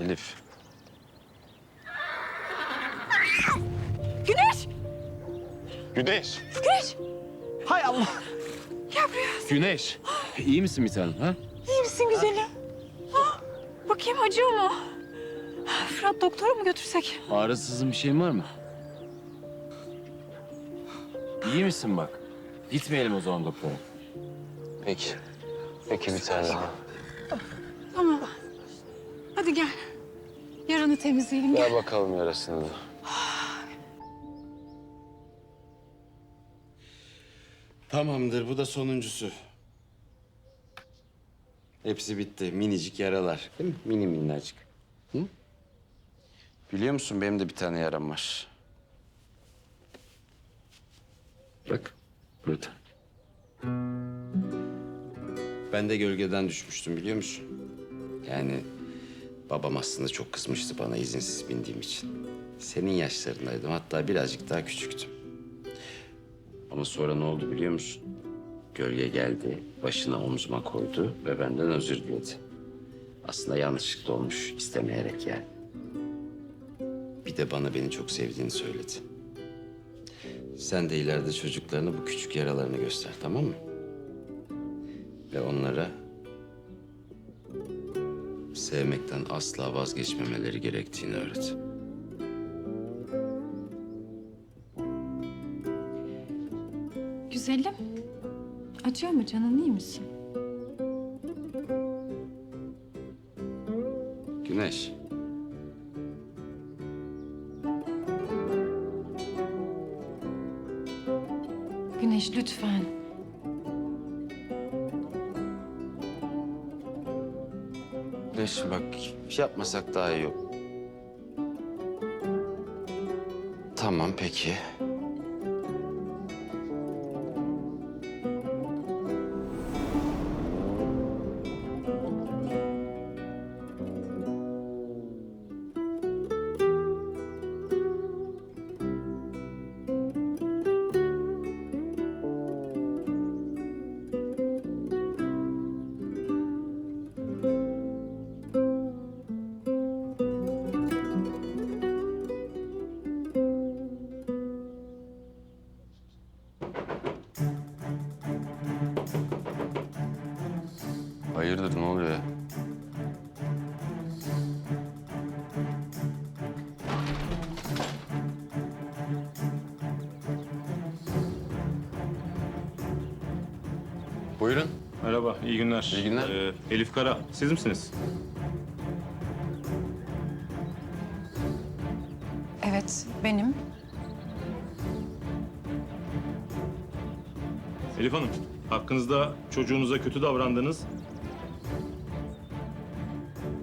Elif. Güneş! Güneş. Güneş! Hay Allah. Gel buraya. Güneş. İyi misin bir tanem ha? İyi misin güzelim? Ha? Bakayım acıyor mu? Fırat doktora mı götürsek? Ağrısızın bir şeyin var mı? İyi misin bak? Gitmeyelim o zaman doktora. Peki. Peki bir tanem. Tamam. Hadi gel. Yaranı temizleyelim. Gel. Gel bakalım yarasını da. Tamamdır, bu da sonuncusu. Hepsi bitti. Minicik yaralar. Değil mi? Mini minnacık. Hı? Biliyor musun benim de bir tane yaram var. Bak, burada. Ben de gölgeden düşmüştüm biliyor musun? Yani babam aslında çok kızmıştı bana izinsiz bindiğim için. Senin yaşlarındaydım hatta birazcık daha küçüktüm. Ama sonra ne oldu biliyor musun? Gölge geldi, başına omzuma koydu ve benden özür diledi. Aslında yanlışlıkla olmuş, istemeyerek yani. Bir de bana beni çok sevdiğini söyledi. Sen de ileride çocuklarına bu küçük yaralarını göster, tamam mı? Ve onlara sevmekten asla vazgeçmemeleri gerektiğini öğret. Güzelim. Acıyor mu canın iyi misin? Güneş. Güneş lütfen. Güneş bak şey yapmasak daha iyi yok. Tamam peki. Hayırdır ne oluyor ya? Buyurun. Merhaba, iyi günler. İyi günler. Ee, Elif Kara, siz misiniz? Evet benim. Elif Hanım, hakkınızda çocuğunuza kötü davrandığınız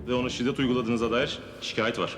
ve ona şiddet uyguladığınıza dair şikayet var.